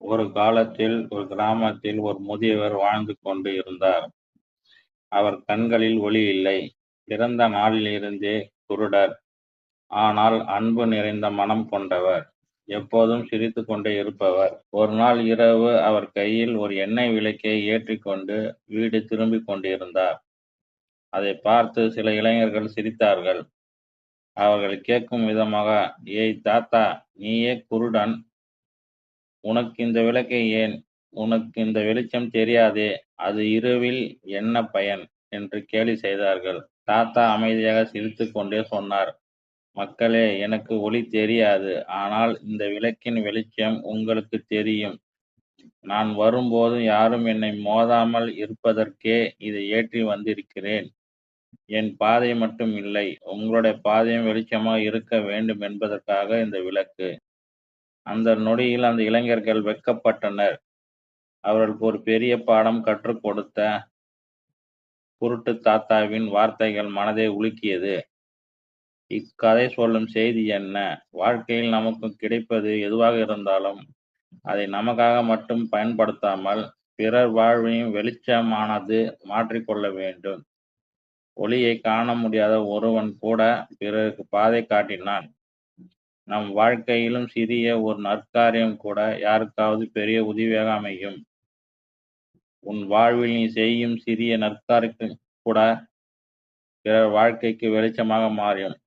ஒரு காலத்தில் ஒரு கிராமத்தில் ஒரு முதியவர் வாழ்ந்து கொண்டு இருந்தார். அவர் கண்களில் ஒளி இல்லை. பிறந்த நாளிலிருந்தே குருடர். ஆனால் அன்பு நிறைந்த மனம் கொண்டவர். எப்போதும் சிரித்து கொண்டே இருப்பவர். ஒரு நாள் இரவு அவர் கையில் ஒரு எண்ணெய் விளக்கை ஏற்றிக்கொண்டு வீடு திரும்பிக் கொண்டிருந்தார். அதை பார்த்து சில இளைஞர்கள் சிரித்தார்கள். அவர்கள் கேட்கும் விதமாக, ஏய் தாத்தா, நீயே குருடன். உனக்கு இந்த விளக்கை ஏன்? உனக்கு இந்த வெளிச்சம் தெரியாதே. அது இரவில் என்ன பயன்? என்று கேலி செய்தார்கள். தாத்தா அமைதியாக சிரித்துக் கொண்டே சொன்னார். மக்களே, எனக்கு ஒளி தெரியாது. ஆனால் இந்த விளக்கின் வெளிச்சம் உங்களுக்கு தெரியும். நான் வரும்போது யாரும் என்னை மோதாமல் இருப்பதற்கே இதை ஏற்றி வந்திருக்கிறேன். என் பாதை மட்டும் இல்லை, உங்களுடைய பாதையும் வெளிச்சமாக இருக்க வேண்டும் என்பதற்காக இந்த விளக்கு. அந்த நொடியில் அந்த இளைஞர்கள் வெட்கப்பட்டனர். அவர்களுக்கு ஒரு பெரிய பாடம் கற்றுக் கொடுத்த குருட்டு தாத்தாவின் வார்த்தைகள் மனதை உலுக்கியது. இக்கதை சொல்லும் செய்தி என்ன? வாழ்க்கையில் நமக்கு கிடைப்பது எதுவாக இருந்தாலும், அதை நமக்காக மட்டும் பயன்படுத்தாமல், பிறர் வாழ்வையும் வெளிச்சமானது மாற்றிக்கொள்ள வேண்டும். ஒளியை காண முடியாத ஒருவன் கூட பிறருக்கு பாதை காட்டினான். நம் வாழ்க்கையிலும் சிறிய ஒரு நற்காரியம் கூட யாருக்காவது பெரிய உதவியாக அமையும். உன் வாழ்வில் நீ செய்யும் சிறிய நற்காரியம் கூட பிறர் வாழ்க்கைக்கு வெளிச்சமாக மாறும்.